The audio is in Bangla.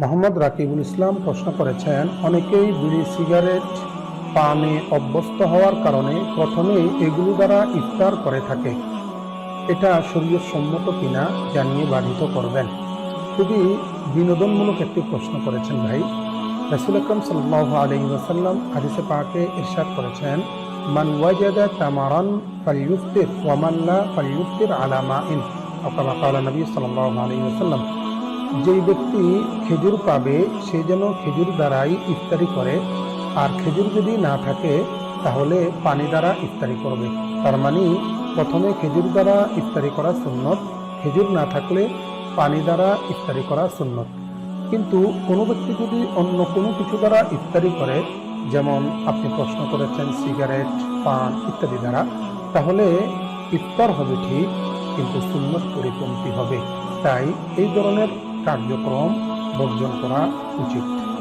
মোহাম্মদ রাকিবুল ইসলাম প্রশ্ন করেছেন, অনেকেই বিড়ি, সিগারেট, পানে অভ্যস্ত হওয়ার কারণে প্রথমেই এগুলো দ্বারা ইফতার করে থাকে। এটা শরীর সম্মত কিনা জানিয়ে বাধিত করবেন। খুবই বিনোদনমূলক একটি প্রশ্ন করেছেন ভাই। রাসুল আকরম সাল্লাহ আলহি ওসাল্লাম হাদিসে পাকে ইরশাদ করেছেন, মান ওয়াজাদা তামারান ফালিউফতির ওয়ামাল্লা ফালিউফতির আলামা ইন অকামা কালা নবী সাল্লাহ আলহি ওসাল্লাম যেই ব্যক্তি খেজুর পাবে, সে যেন খেজুর দ্বারাই ইফতারি করে। আর খেজুর যদি না থাকে, তাহলে পানি দ্বারা ইফতারি করবে। তার মানে প্রথমে খেজুর দ্বারা ইফতারি করা সুন্নত, খেজুর না থাকলে পানি দ্বারা ইফতারি করা সুন্নত। কিন্তু কোনো ব্যক্তি যদি অন্য কোনো কিছু দ্বারা ইফতারি করে, যেমন আপনি প্রশ্ন করেছেন সিগারেট, পান ইত্যাদি দ্বারা, তাহলে ইফতার হবে ঠিক, কিন্তু সুন্নত পরিপন্থী হবে। তাই এই ধরনের কার্যক্রম বর্জন করা উচিত।